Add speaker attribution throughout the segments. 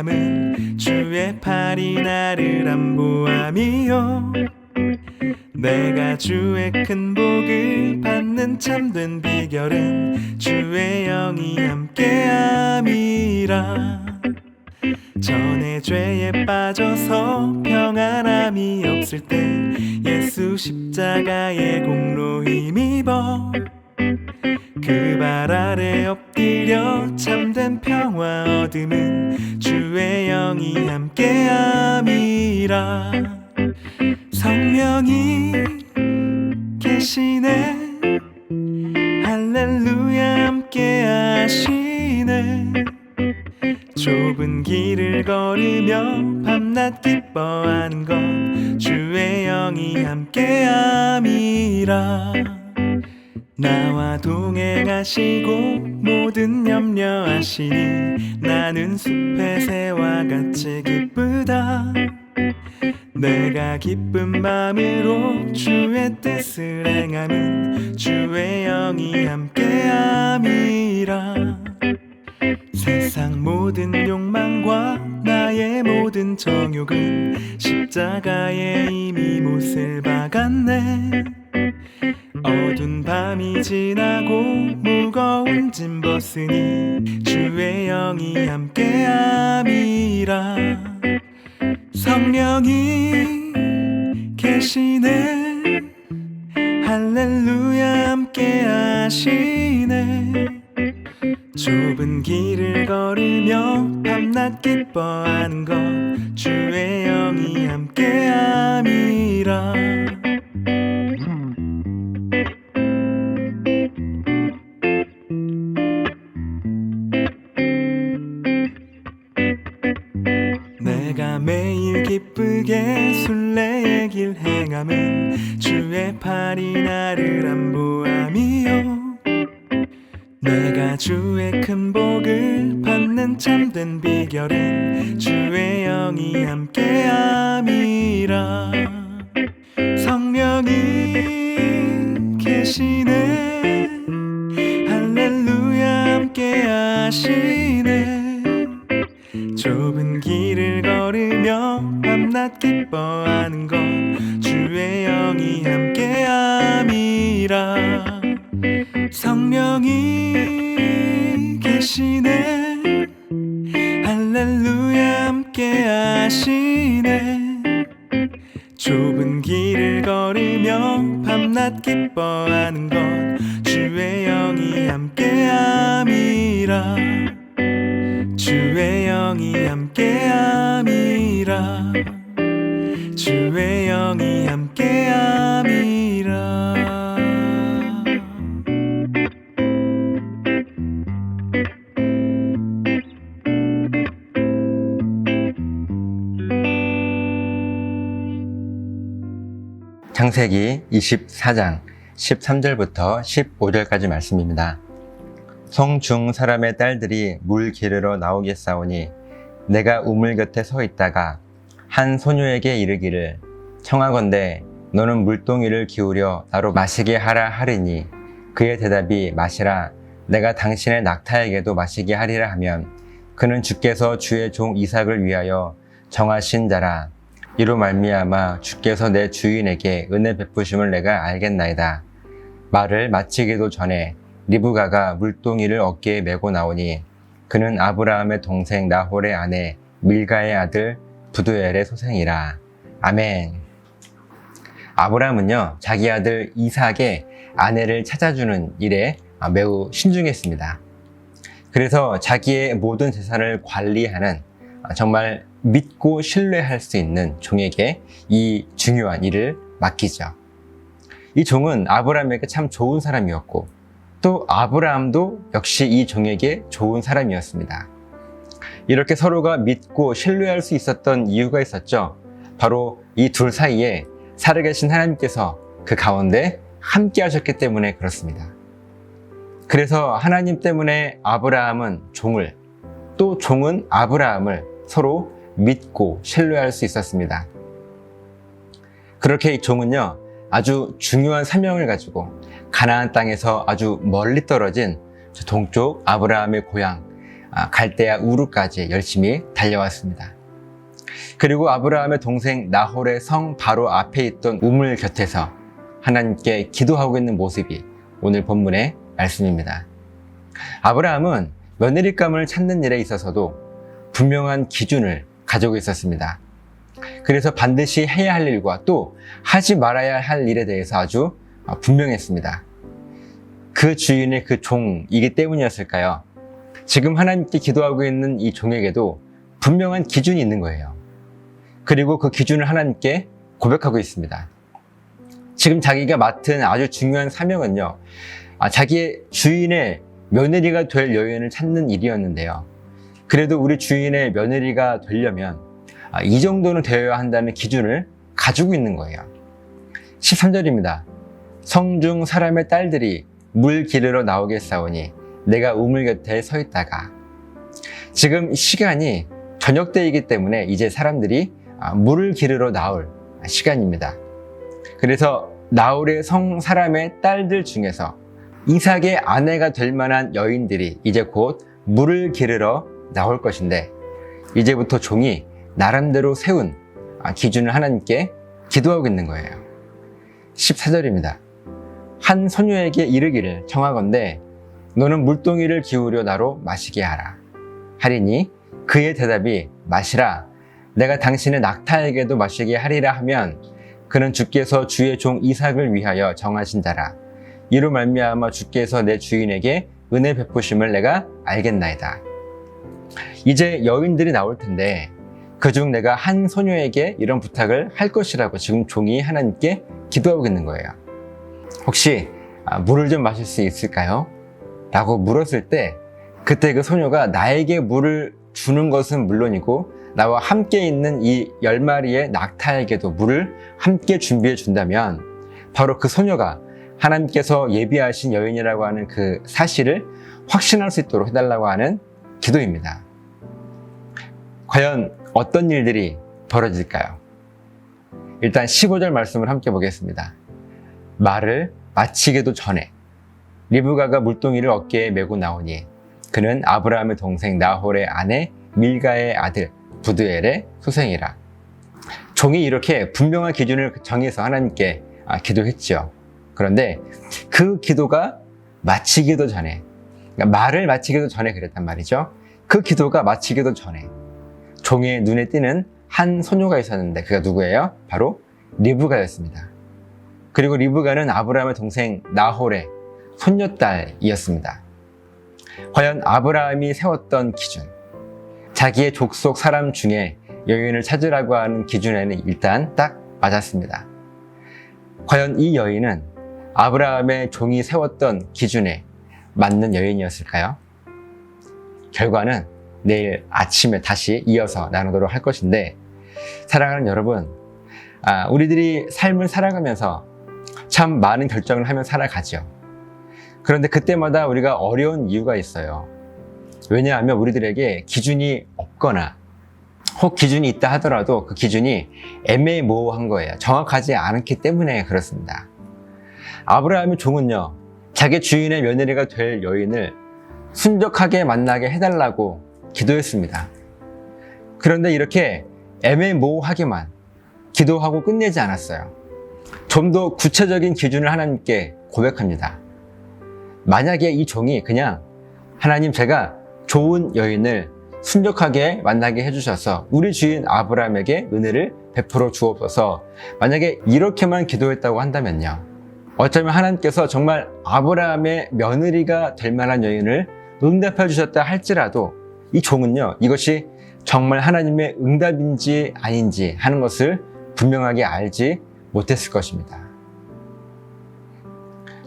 Speaker 1: 길 행함은 주의 팔이 나를 안보함이요. 내가 주의 큰 복을 받는 참된 비결은 주의 영이 함께함이라. 전에 죄에 빠져서 평안함이 없을 때 예수 십자가의 공로 힘입어 그 발 아래 엎드려 참된 평화 얻음은 함께함이라. 성령이 계시네. 할렐루야 함께 하시네. 좁은 길을 걸으며 밤낮 기뻐하는 것 주의 영이 함께함이라. 나와 동행하시고 모든 염려하시니 나는 숲의 새와 같이 기쁘다. 내가 기쁜 마음으로 주의 뜻을 행함은 주의 영이 함께함이라. 세상 모든 욕망과 나의 모든 정욕은 십자가에 이미 못을 박았네. 어두운 밤이 지나고 무거운 짐 벗으니 주의 영이 함께함이라. 성령이 계시네. 할렐루야 함께하시네. 좁은 길을 걸으며 밤낮 기뻐하는 것 주의 영이 함께함이라 내가 매일 기쁘게 순례의 길 행함은 주의 팔이 나를 안보함이요. 내가 주의 큰 복을 받는 참된 비결은 주의 영이 함께함이라. 성령이 계시네. 할렐루야 함께하시네 기뻐하는 것 주의 영이 함께함이라. 성령이 계시네. 할렐루야 함께 하시네. 좁은 길을 걸으며 밤낮 기뻐하는 것 주의 영이 함께함이라. 주의 영이 함께함
Speaker 2: 창세기 24장 13절부터 15절까지 말씀입니다. 성중 사람의 딸들이 물 기르러 나오겠사오니 내가 우물 곁에 서 있다가 한 소녀에게 이르기를 청하건대 너는 물동이를 기울여 나로 마시게 하라 하리니 그의 대답이 마시라 내가 당신의 낙타에게도 마시게 하리라 하면 그는 주께서 주의 종 이삭을 위하여 정하신 자라 이로 말미암아 주께서 내 주인에게 은혜 베푸심을 내가 알겠나이다. 말을 마치기도 전에 리브가가 물동이를 어깨에 메고 나오니 그는 아브라함의 동생 나홀의 아내 밀가의 아들 부두엘의 소생이라. 아멘. 아브라함은요 자기 아들 이삭의 아내를 찾아주는 일에 매우 신중했습니다. 그래서 자기의 모든 재산을 관리하는 정말 믿고 신뢰할 수 있는 종에게 이 중요한 일을 맡기죠. 이 종은 아브라함에게 참 좋은 사람이었고 또 아브라함도 역시 이 종에게 좋은 사람이었습니다. 이렇게 서로가 믿고 신뢰할 수 있었던 이유가 있었죠. 바로 이 둘 사이에 살아계신 하나님께서 그 가운데 함께 하셨기 때문에 그렇습니다. 그래서 하나님 때문에 아브라함은 종을 또 종은 아브라함을 서로 믿고 신뢰할 수 있었습니다. 그렇게 이 종은요, 아주 중요한 사명을 가지고 가나안 땅에서 아주 멀리 떨어진 동쪽 아브라함의 고향 아, 갈대아 우르까지 열심히 달려왔습니다. 그리고 아브라함의 동생 나홀의 성 바로 앞에 있던 우물 곁에서 하나님께 기도하고 있는 모습이 오늘 본문의 말씀입니다. 아브라함은 며느리감을 찾는 일에 있어서도 분명한 기준을 가지고 있었습니다. 그래서 반드시 해야 할 일과 또 하지 말아야 할 일에 대해서 아주 분명했습니다. 그 주인의 그 종이기 때문이었을까요? 지금 하나님께 기도하고 있는 이 종에게도 분명한 기준이 있는 거예요. 그리고 그 기준을 하나님께 고백하고 있습니다. 지금 자기가 맡은 아주 중요한 사명은요, 아, 자기의 주인의 며느리가 될 여인을 찾는 일이었는데요. 그래도 우리 주인의 며느리가 되려면 아, 이 정도는 되어야 한다는 기준을 가지고 있는 거예요. 13절입니다. 성중 사람의 딸들이 물 기르러 나오겠사오니 내가 우물 곁에 서 있다가 지금 시간이 저녁 때이기 때문에 이제 사람들이 아, 물을 기르러 나올 시간입니다. 그래서 나홀의 성 사람의 딸들 중에서 이삭의 아내가 될 만한 여인들이 이제 곧 물을 기르러 나올 것인데 이제부터 종이 나름대로 세운 아, 기준을 하나님께 기도하고 있는 거예요. 14절입니다. 한 소녀에게 이르기를 청하건대 너는 물동이를 기울여 나로 마시게 하라. 하리니 그의 대답이 마시라. 내가 당신의 낙타에게도 마시게 하리라 하면 그는 주께서 주의 종 이삭을 위하여 정하신 자라. 이로 말미암아 주께서 내 주인에게 은혜 베푸심을 내가 알겠나이다. 이제 여인들이 나올 텐데 그중 내가 한 소녀에게 이런 부탁을 할 것이라고 지금 종이 하나님께 기도하고 있는 거예요. 혹시 아, 물을 좀 마실 수 있을까요? 라고 물었을 때 그때 그 소녀가 나에게 물을 주는 것은 물론이고 나와 함께 있는 이 열 마리의 낙타에게도 물을 함께 준비해 준다면 바로 그 소녀가 하나님께서 예비하신 여인이라고 하는 그 사실을 확신할 수 있도록 해달라고 하는 기도입니다. 과연 어떤 일들이 벌어질까요? 일단 15절 말씀을 함께 보겠습니다. 말을 마치기도 전에 리브가가 물동이를 어깨에 메고 나오니 그는 아브라함의 동생 나홀의 아내 밀가의 아들 부드엘의 소생이라. 종이 이렇게 분명한 기준을 정해서 하나님께 아, 기도했죠. 그런데 그 기도가 마치기도 전에, 그러니까 말을 마치기도 전에 그랬단 말이죠. 그 기도가 마치기도 전에 종의 눈에 띄는 한 소녀가 있었는데 그가 누구예요? 바로 리브가였습니다. 그리고 리브가는 아브라함의 동생 나홀의 손녀딸이었습니다. 과연 아브라함이 세웠던 기준, 자기의 족속 사람 중에 여인을 찾으라고 하는 기준에는 일단 딱 맞았습니다. 과연 이 여인은 아브라함의 종이 세웠던 기준에 맞는 여인이었을까요? 결과는 내일 아침에 다시 이어서 나누도록 할 것인데, 사랑하는 여러분, 아, 우리들이 삶을 살아가면서 참 많은 결정을 하며 살아가죠. 그런데 그때마다 우리가 어려운 이유가 있어요. 왜냐하면 우리들에게 기준이 없거나 혹 기준이 있다 하더라도 그 기준이 애매모호한 거예요. 정확하지 않기 때문에 그렇습니다. 아브라함의 종은요, 자기 주인의 며느리가 될 여인을 순적하게 만나게 해달라고 기도했습니다. 그런데 이렇게 애매모호하게만 기도하고 끝내지 않았어요. 좀 더 구체적인 기준을 하나님께 고백합니다. 만약에 이 종이 그냥 하나님 제가 좋은 여인을 순적하게 만나게 해주셔서 우리 주인 아브라함에게 은혜를 베풀어 주옵소서 만약에 이렇게만 기도했다고 한다면요. 어쩌면 하나님께서 정말 아브라함의 며느리가 될 만한 여인을 응답해 주셨다 할지라도 이 종은요, 이것이 정말 하나님의 응답인지 아닌지 하는 것을 분명하게 알지 못했을 것입니다.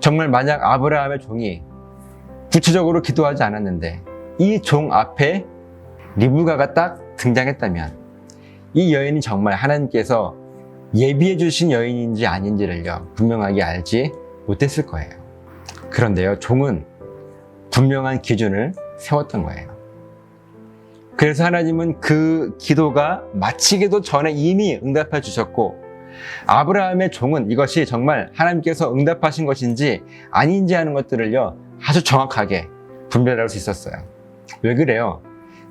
Speaker 2: 정말 만약 아브라함의 종이 구체적으로 기도하지 않았는데 이 종 앞에 리브가가 딱 등장했다면 이 여인이 정말 하나님께서 예비해 주신 여인인지 아닌지를요 분명하게 알지 못했을 거예요. 그런데요 종은 분명한 기준을 세웠던 거예요. 그래서 하나님은 그 기도가 마치기도 전에 이미 응답해 주셨고 아브라함의 종은 이것이 정말 하나님께서 응답하신 것인지 아닌지 하는 것들을요 아주 정확하게 분별할 수 있었어요. 왜 그래요?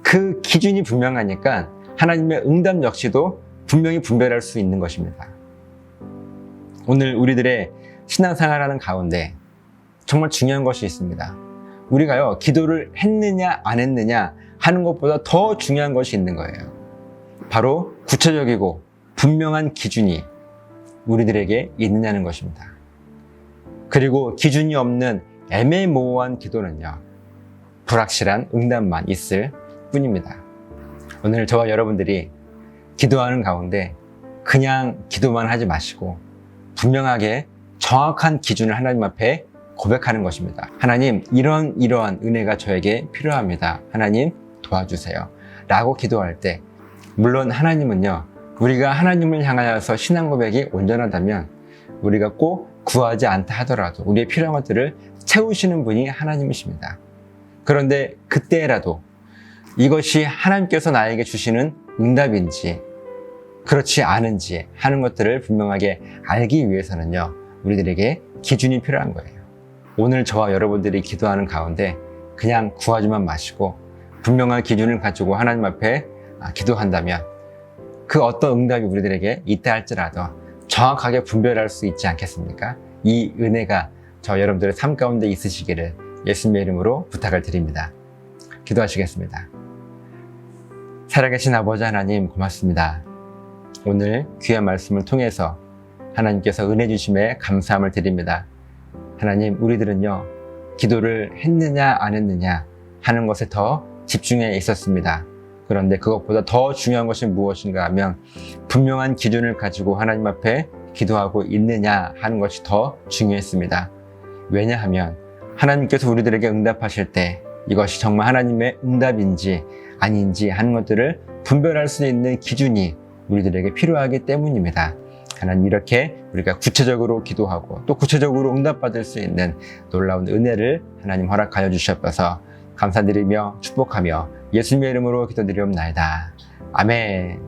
Speaker 2: 그 기준이 분명하니까 하나님의 응답 역시도 분명히 분별할 수 있는 것입니다. 오늘 우리들의 신앙생활하는 가운데 정말 중요한 것이 있습니다. 우리가요, 기도를 했느냐, 안 했느냐 하는 것보다 더 중요한 것이 있는 거예요. 바로 구체적이고 분명한 기준이 우리들에게 있느냐는 것입니다. 그리고 기준이 없는 애매모호한 기도는요, 불확실한 응답만 있을 뿐입니다. 오늘 저와 여러분들이 기도하는 가운데 그냥 기도만 하지 마시고 분명하게 정확한 기준을 하나님 앞에 고백하는 것입니다. 하나님, 이런 이러한 은혜가 저에게 필요합니다. 하나님, 도와주세요. 라고 기도할 때, 물론 하나님은요, 우리가 하나님을 향하여서 신앙 고백이 온전하다면 우리가 꼭 구하지 않다 하더라도 우리의 필요한 것들을 채우시는 분이 하나님이십니다. 그런데 그때라도 이것이 하나님께서 나에게 주시는 응답인지 그렇지 않은지 하는 것들을 분명하게 알기 위해서는요, 우리들에게 기준이 필요한 거예요. 오늘 저와 여러분들이 기도하는 가운데 그냥 구하지만 마시고 분명한 기준을 가지고 하나님 앞에 아, 기도한다면 그 어떤 응답이 우리들에게 있다 할지라도 정확하게 분별할 수 있지 않겠습니까? 이 은혜가 저 여러분들의 삶 가운데 있으시기를 예수님의 이름으로 부탁을 드립니다. 기도하시겠습니다. 살아계신 아버지 하나님 고맙습니다. 오늘 귀한 말씀을 통해서 하나님께서 은혜 주심에 감사함을 드립니다. 하나님, 우리들은요, 기도를 했느냐, 안 했느냐 하는 것에 더 집중해 있었습니다. 그런데 그것보다 더 중요한 것이 무엇인가 하면 분명한 기준을 가지고 하나님 앞에 기도하고 있느냐 하는 것이 더 중요했습니다. 왜냐하면 하나님께서 우리들에게 응답하실 때 이것이 정말 하나님의 응답인지 아닌지 하는 것들을 분별할 수 있는 기준이 우리들에게 필요하기 때문입니다. 하나님 이렇게 우리가 구체적으로 기도하고 또 구체적으로 응답받을 수 있는 놀라운 은혜를 하나님 허락하여 주셨어서 감사드리며 축복하며 예수님의 이름으로 기도드리옵나이다. 아멘.